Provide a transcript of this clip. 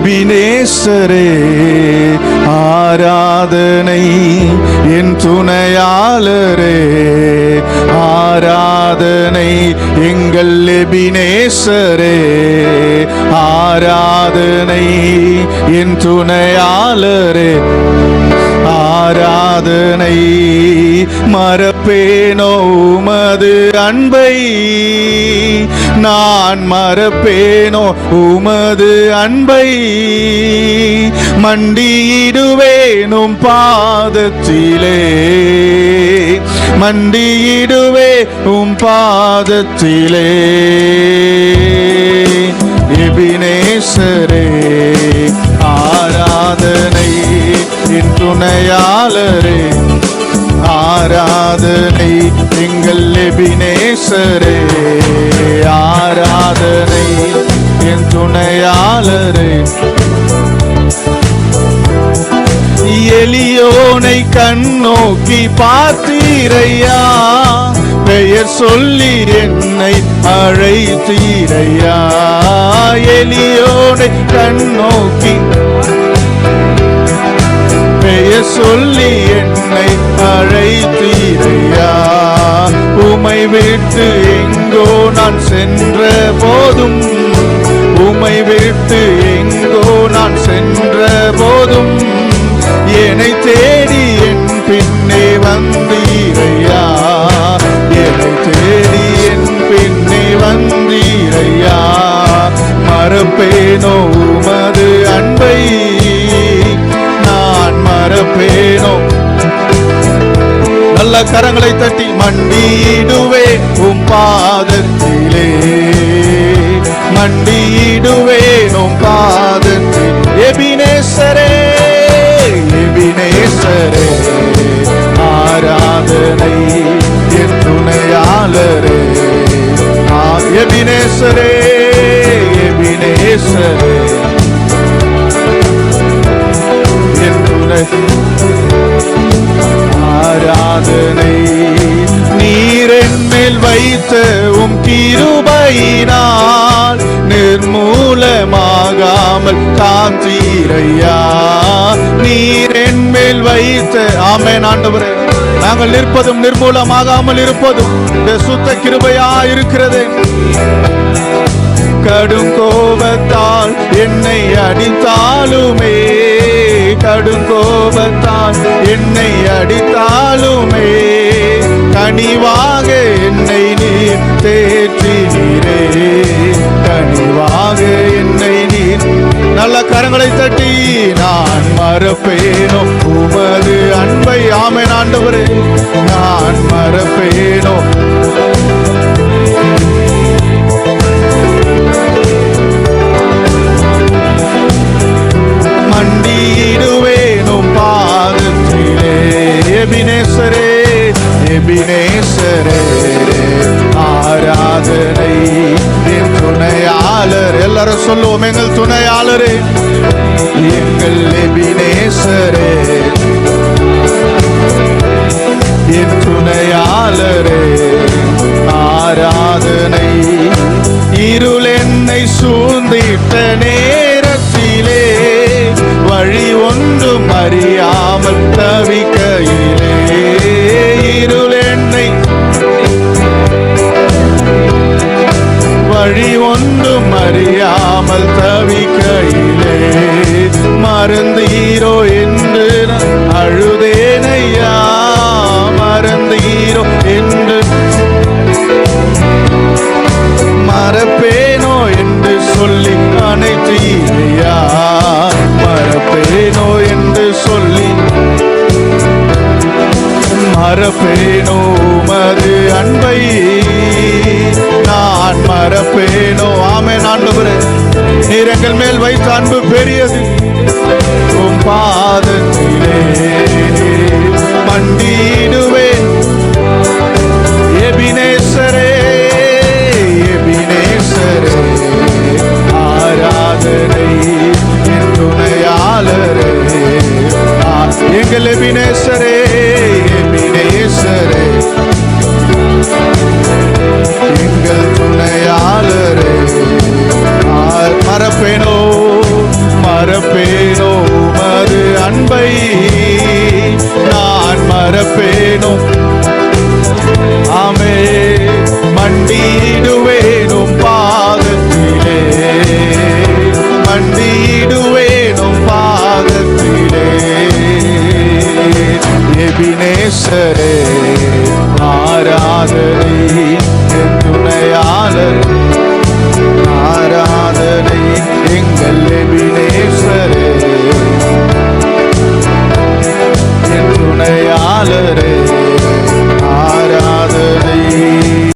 எபினேசரே ஆராதனை என் துணையாளரே ஆராதனை எங்கள் எபினேசரே ஆராதனை என் துணையாளரே. ஆராதனை மறப்பேனோ உமது அன்பை? நான் மறப்பேனோ உமது அன்பை? மண்டியிடுவேனும் பாதத்திலே. மண்டியிடுவே உம் பாதத்திலே. எபினேசரே ஆராதனை. துணையாளரே ஆராதனை எங்கள் லெபினேசரே ஆராதனை என் துணையாளரே. எளியோனை கண்ணோக்கி பார்த்தீரையா பெயர் சொல்லி என்னை அழைத்தீரையா. எளியோனை கண்ணோக்கி பெயர் சொல்லி என்னை அழைத்தீரையா? உமை விட்டு எங்கோ நான் சென்ற போதும் உமை விட்டு எங்கோ நான் சென்ற போதும் என்னை தேடி என் பின்னே வந்தீரையா? என்னை தேடி என் பின்னே வந்தீரையா? மறப்பேனோ நல்ல கரங்களை தட்டி மண்டியிடுவே உம் பாதத்திலே. மண்டியிடுவேன் உம் பாதத்தில். எபினேசரே எபினேசரே ஆராதனை என் துணையாளரே. எபினேசரே எபினேசரே. மூலமாகாமல் காத்தீரையா? நீர் மேல் வைத்த ஆமென் ஆண்டவரே. நாங்கள் நிற்பதும் நிர்மூலமாகாமல் இருப்பதும் இந்த சுத்த கிருபையா இருக்கிறதே. கடும் கோபத்தால் என்னை அடித்தாலுமே கடும் கோபத்தால் என்னை அடித்தாலுமே கனிவாக என்னை நீர் தேற்றினீரே. கரங்களை தட்டி நான் மறப்பேனோ? உமது அன்பை ஆமை ஆண்டவரே நான் மறப்பேனோ? மண்டியிடுவேனோ பாதத்திலே? எபினேசரே எபினேசரே ஆராதனை துணையாளர் எல்லாரும் சொல்லுவோம் எங்கள் துணையாளரே. அறியாமல் தவிக்கையிலே. மறந்தீரோ என்று அழுதேனையா மறந்தீரோ என்று மறப்பேனோ என்று சொல்லி அனைத்தீரையா மறப்பேனோ என்று சொல்லி மறப்பேனோ மது அன்பை. நீர் எங்கள் மேல் வைத்த அன்பு பெரியது. உம் பாதத்திலே. ആരാധന